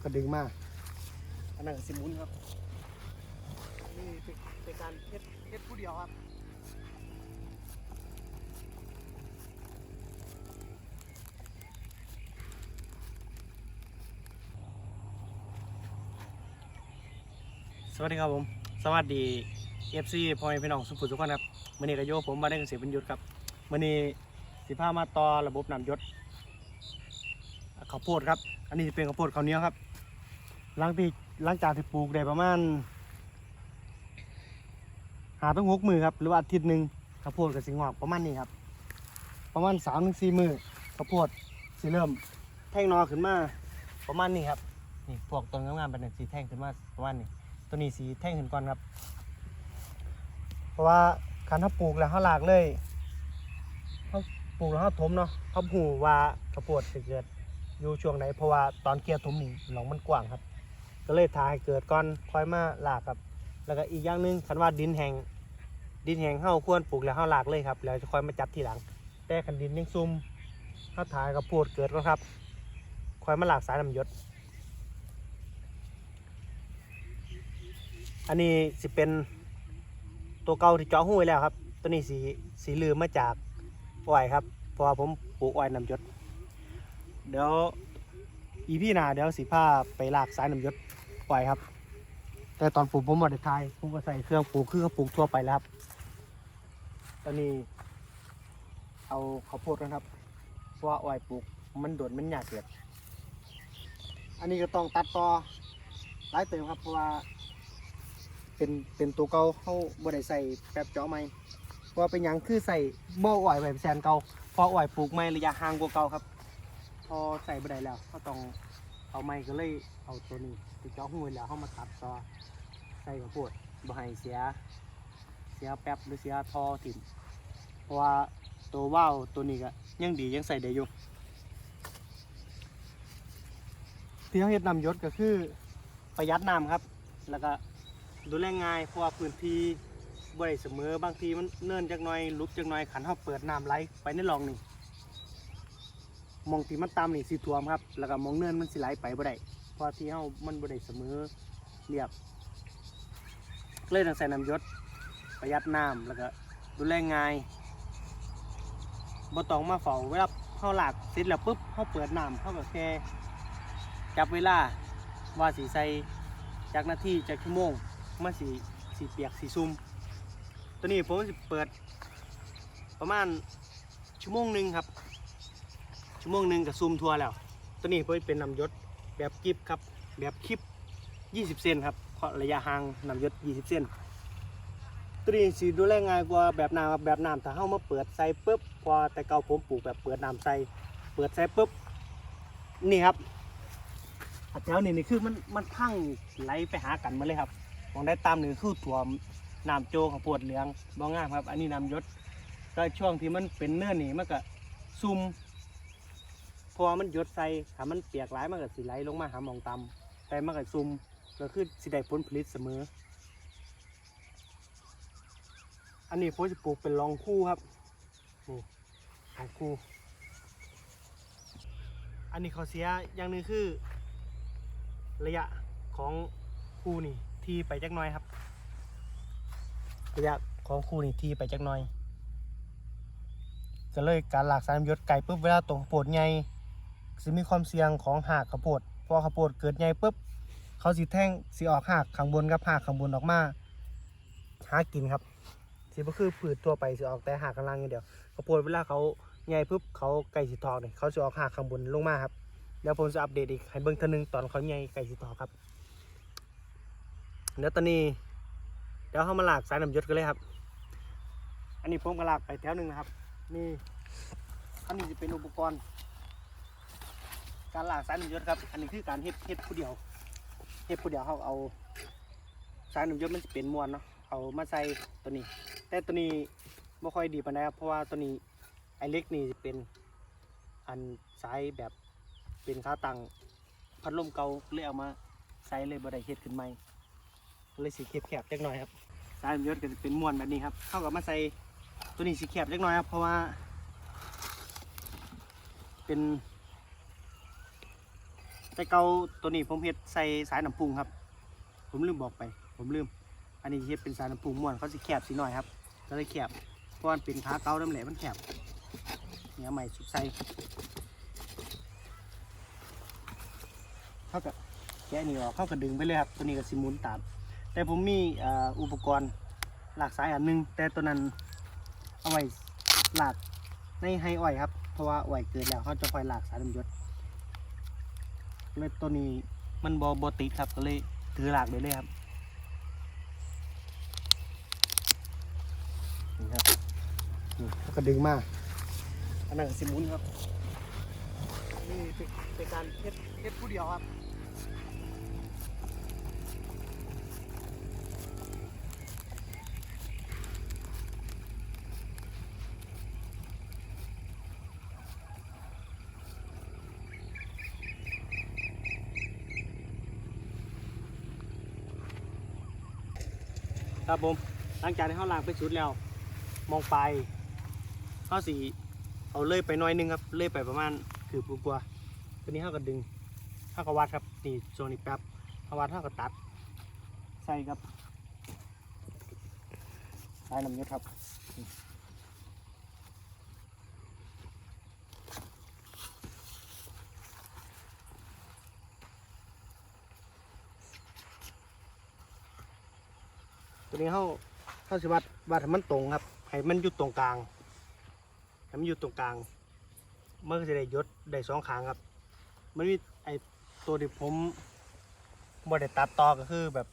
แล้วก็ดึงมาอันนั้นก็สิหมุนครับนี่เป็นเป็นการเฮ็ดเฮ็ดผู้เดียวครับสวัสดีครับผม สวัสดี FC พ่อแม่พี่น้องสุขุมทุกคนครับมื่อนี้ก็โยผมมาได้เกษตรบรรยุทธ์ครับมื่อนี้สิพามาต่อระบบน้ำหยศข้าวโพดครับ อันนี้จะเป็นข้าวโพดข้าวเหนียวครับ หลังที่หลังจากที่ปลูกได้ประมาณหาต้องหกมือครับหรือว่าอาทิตย์หนึ่งข้าวโพดกับสิงอกประมาณนี้ครับ ประมาณสามถึงสี่มือข้าวโพดสิเริ่ม แท่งนอขึ้นมาประมาณนี้ครับนี่พวกต้นงามๆเป็นสีแท่งขึ้นมาประมาณนี้ตัวนี้สีแท่งขึ้นก่อนครับ เพราะว่าการถ้าปลูกแล้วเขาหลากเลยเขาปลูกแล้วเขาถมเนาะเขาหูว่าข้าวโพดจะเกิดอยู่ช่วงไหนเพราะว่าตอนเกี่ยวถมนี่หนองมันกว้างครับ ก็เลยทาให้เกิดก่อนค่อยมาหลากครับ แล้วก็อีกอย่างหนึ่งคันว่าดินแห้งดินแห้งเขาควรปลูกแล้วเขาหลากเลยครับแล้วจะค่อยมาจับทีหลัง แต่คันดินยังซุ่มเขาทาให้ข้าวดเกิดก่อนครับค่อยมาหลากสายน้ำยศอันนี้สิเป็นตัวเก่าที่เจาะหูไว้แล้วครับ ตัวนี้สีสีลืมมาจากอ้อยครับเพราะผมปลูกอ้อยน้ำยศเดี๋ยวอีพี่นาเดี๋ยวสีผ้าไปลากสายน้ำยศ ปล่อยครับ แต่ตอนปลูกผมบไดทายผมก็ใส่เครื่องปลูกคือเขาปลูกทั่วไปแล้วครับ ตอนนี้เอาข้าวโพดกันครับเพราะว่าอ้อยปลูกมันโดดมันหยากเกิดอันนี้ก็ต้องตัดต่อหลายเติมครับเพราะว่า เป็นเป็นตัวเก่าเขาบ่ได้ใส่แป๊บเจาะใหม่เพราะว่าเป็นหยังคือใส่บ่อ่อยแบบแซนเก่าพออ่อยปลูกใหม่ระยะห่างกว่าเก่าครับ พอใส่บ่ได้แล้วเขาต้องเอาใหม่ก็เลยเอาตัวนี้ เจาะหูไว้แล้วเขามาตัดต่อใส่ข้าวโพดบ่ให้เสีย เสียแป๊บหรือเสียทอถิ่นเพราะว่าตัวว่าวตัวนี้ก็ยังดียังใส่ได้อยู่ที่เขาเฮ็ดนำยศก็คือประหยัดน้ำครับ แล้วก็ดูแลง่ายเพราะว่าพื้นที่บ่ได้เสมอบางทีมันเนินจักหน่อยลุกจักหน่อยขันเขาเปิดน้ำไหลไปในหลองนี่มองที่มันต่ำนี่สิท่วมครับ แล้วก็มองเนินมันสิไหลไปบ่ได้ พราะที่เขามันบ่ได้เสมอเรียบ เลยต้องใส่น้ำยศประหยัดน้ำแล้วก็ดูแลง่ายบ่ต้องมาเฝ้าเวลาเขาหลากเสร็จแล้วปุ๊บเขาเปิดน้ำเขาก็แค่จับเวลาว่าสีใส่จากนาทีจากชั่วโมงมาสีสีเปียกสีซุ่มตัวนี้ผมจะเปิดประมาณชั่วโมงหนึ่งครับ ชั่วโมงหนึ่งกับซุ่มทัวร์แล้ว ตัวนี้ผมเป็นนำยศ แบบกิฟครับ แบบคลิป 20 เซนครับเพราะระยะห่างนำยศ20 เซนตัวนี้สีดูแลง่ายกว่าแบบน้ำครับแบบน้ำถ้าเข้ามาเปิดใส่ปุ๊บพอแต่เก่าผมปลูกแบบเปิดน้ำใส่เปิดใส่ปุ๊บนี่ครับอันแถวนี้นี่คือมันมันพังไหลไปหากันมาเลยครับมองได้ตามหนี่คือถั่วน้ำโจข้าวดเหลืองบ่งามครับ อันนี้น้ำยศก็ช่วงที่มันเป็นเนื้อหนีมันก็ซุ่ม อมันหยดใส่ถ้ามันเปียกหลายมันก็สิไหลลงมาหาหมองต่ำแต่มันก็ซุ่มก็คือสิได้ผลผลิตเสมอ อันนี้ผมจะปลูกเป็นรองคู่ครับนี่รองคู่ อันนี้เขาเสียอย่างหนึงคือ ระยะของคู่นี่ที่ไปจักน้อยครับ ระยะของคู่นี่ที่ไปจักน้อยก็เลยการหลากสายยศไก่ปุ๊บเวลาตรงข้าวดใหญ่ สิมีความเสี่ยงของหากข้าวโพดพอข้าวโพดเกิดใหญ่ปุ๊บเขาสิแท่งสิออกหากข้างบนกับหากข้างบนออกมาหากินครับ สิก็คือผืชทั่วไปสิออกแต่หากข้าล่างอย่างเดียวข้าวโพดเวลาเขาใหญ่ปุ๊บเขาไก่สิทอกเนี่ยเขาจะออกหากข้างบนลงมาครับเดี๋ยวผมจะอัปเดตอีกให้เบิ่งเท่านึงตอนเขาใหญ่ไก่สิต่อครับเดี๋ยวตอนนี้เดี๋ยวเขามาหลากสายน้ำยศกันเลยครับ อันนี้ผมก็ลากไปแถวหนึ่งนะครับนี่อันนี้จะเป็นอุปกรณ์ การลากสายน้ำยศครับ อันนี้คือการเฮ็ดเฮ็ดผู้เดียวเฮ็ดผู้เดียวเขาเอาสายน้ำยศมันจะเป็นมวนเนาะเอามาใส่ตัวนี้ แต่ตัวนี้ไม่ค่อยดีปานใดครับเพราะว่าตัวนี้ไอเล็กนี่จะเป็นอันสายแบบเป็นขาตั้งพัดลมเก่าเลยเอามาใส่เลยบ่ได้เฮ็ดขึ้นใหม่เลยสีแคบๆจักหน่อยครับสายยศก็จะเป็นม้วนแบบนี้ครับเข้ากับมาใส่ตัวนี้สีแคบจักหน่อยครับเพราะว่าเป็นไป แต่เกาตัวนี้ผมเฮ็ดใส่สายน้ำพุงครับ ผมลืมบอกไป ผมลืม อันนี้เฮ็ดเป็นสายน้ำพุงม้วนเขาสิแคบสิหน่อยครับก็เลยแคบเพราะมันเป็นขาเกาน้ำแหลมันแคบเนี่ยใหม่สุดใส่เขากับแกะนี่ออกเขาก็ดึงไปเลยครับ ตัวนี้ก็สิมุนตาม แต่ผมมีอ,อุปกรณ์หลากสายอันหนึง แต่ตัวนั้นเอาไว้หลากในไฮอ้อยครับ เพราะว่าอ้อยเกิดแล้วเขาจะคอยหลากสายน้ำยศ เลยตัวนี้มันบอบติดครับก็เลยถือหลากไปเลยครับนี่ครับนี่เขาก็ดึงมาอันนั้นก็สิมุนครับนี่เป็นเป็นการเฮ็ดเฮ็ดผู้เดียวครับ ครับผม หลังจากที่เขาล้างไปสุดแล้ว มองไปเขาสีเอาเล่ยไปหน้อยนึงครับเล่ยไปประมาณคืบกว่าๆตัวนี้เขาก็ดึงเขาก็วัดครับนี่โซนนี้แป๊บเขาวัดเขาก็ตัด ใส่ครับใส่น้ำยศครับ ตัวนี้เขาเขาสิวัดวัดให้มันตรงครับให้มันอยู่ตรงกลางให้มันอยู่ตรงกลางมันก็จะได้ยศได้สองขางครับ มันมีไอตัวที่ผมบ่ได้ตัดต่อก็คือแบบ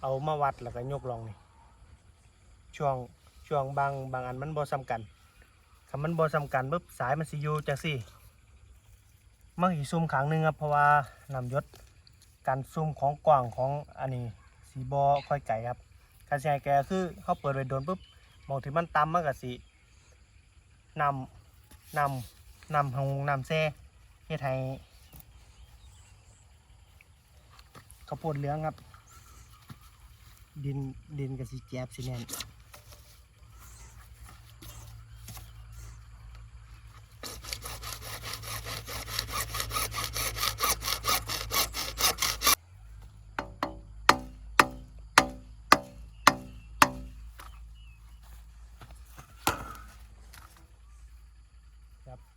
เอามาวัดแล้วก็ยกลองนี่ช่วงช่วงบางบางอันมันบ่ซ้ำกันถ้ามันบ่ซ้ำกันปุ๊บสายมันสิอยู่จังซี่มันสิซุ่มขางหนึงครับเพราะว่าน้ำยศการซุ่มของกว้างของอันนี้ สีบอค่อยไก่ครับการใช้แกคือเขาเปิดไว้โดนปุ๊บมองที่มันต่ำมากกับสินำนำนำหงนำแซ่เฮ็ดให้ข้าวโพดเหลืองครับ ดินดินกับสีแจ๊บสีแน่น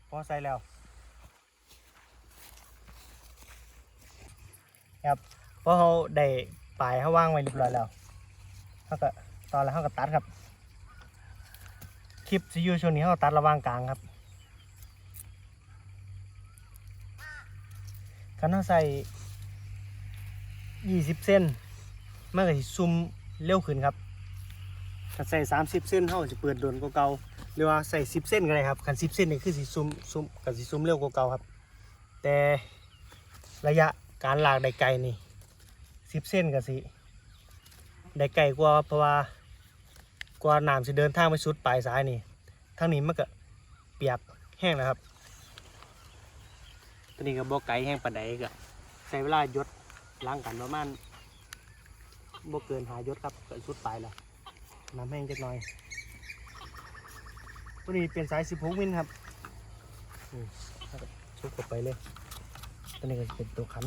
พอใส่แล้วครับพอเขาได้ปลายเขาว่างไว้เรียบร้อยแล้วเขาก็ตอนแล้วเขาก็ตัดครับ คลิปซียูช่วงนี้เขาก็ตัดระหว่างกลางครับกันเขาใส่ยี่สิบเส้นมันก็สิซุ่มเร็วขึ้นครับถ้าใส่สามสิบเส้นเขาก็จะเปิดโดนกว่าเก่า หรือว่าใส่สิบเส้นก็ได้ครับคันสิบเส้นนี่คือสิซุ่มซุ่มกับสิซุ่มเร็วกว่าเก่าครับ แต่ระยะการลากได้ไกลนี่สิบเส้นกับสิได้ไกลกว่าเพราะว่ากว่าน้ำจะเดินทางไปสุดปลายสายนี่ทางนี้มันก็เปียกแห้งนะครับตัวนี้ก็บ่ไกลแห้งปานใดก็ใช้เวลายดล้างกันประมาณบ่เกินหายศครับเกินสุดปลายแล้วน้ำแห้งจักหน่อย ตัวนี้เป็นสาย 16 มิลครับนี่แล้วก็ชุบเข้าไปเลย ตัวนี้ก็จะเป็นตัวขัน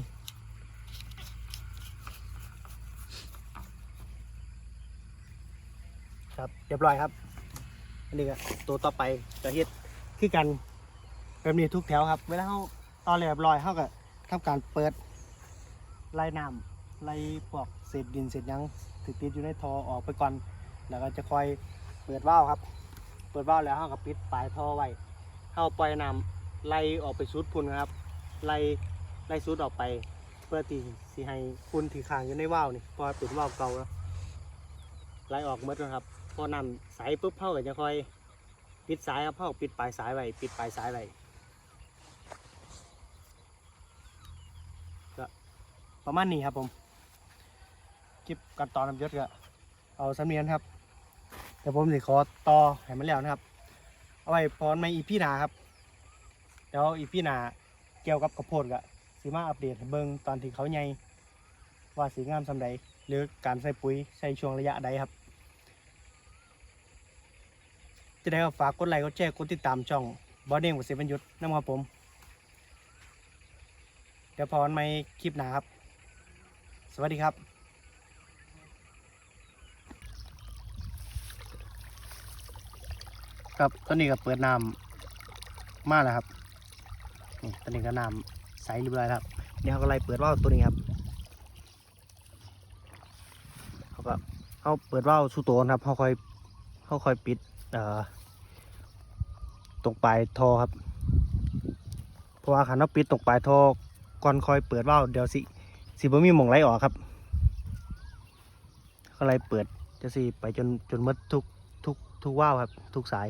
ครับเรียบร้อยครับ อันนี้ก็ตัวต่อไปจะเฮ็ดคือกันแบบนี้ทุกแถวครับ เวลาเขาตอนเรียบร้อยเขาก็ทำการเปิดไล่น้ำไล่พวกเศษดินเศษยังติดติดอยู่ในท่อออกไปก่อน แล้วก็จะคอยเปิดว่าวครับ เปิดว่าวแล้วเขาก็ปิดปลายท่อไว้เข้าปล่อยน้ำไล่ออกไปสุดพุ่นครับ ไล่ไล่สุดออกไป เพื่อที่สิให้คุณที่ค้างอยู่ในว่าวนี่เพอเป็นว่าวเก่าแล้วไหลออกหมดแล้วครับพอน้ำใสปุ๊บเท่าก็จะค่อยปิดสายครับเท่าปิดปลายสายไว้ปิดปลายสายไว้ก็ประมาณนี้ครับผมคลิปการต่อน้ำยศก็เอาสำเนียนครับ แต่ผมสิขอต่อให้มันแล้วนะครับ เอาไว้พรในอีพีหนาครับ เดี๋ยวอีพีหนาเกี่ยวกับกระโพดก็สีมาอัปเดตให้เบิ่งตอนที่เขาใหญ่ว่าสีงามสำใดหรือการใส่ปุ๋ยใส่ช่วงระยะใดครับ จะได้ก็ฝากกดไลค์กดแชร์กดติดตามช่องบอสเด้งกับเซบันยุทธนะครับผม เดี๋ยวพอนใหม่คลิปหนาครับ สวัสดีครับ ครับตอนนี้ก็เปิดน้ำมาแล้วครับนี่ตอนนี้ก็น้ำใสเรียบร้อยครับเดี๋ยวเขาก็ไล่เปิดว่าวตัวนี้ครับเขาก็เขาเปิดว่าวสู้ตัวนครับเขาค่อยเขาค่อยปิดเอ่อตรงปลายท่อครับเพราะว่าขันเราปิดตรงปลายท่อก่อนค่อยเปิดว่าวเดี๋ยวสิสิบ่มีหม่องไหลออกครับเขาไล่เปิดจะสิไปจนจนมดทุกทุกทุกว่าวครับ ทุกสาย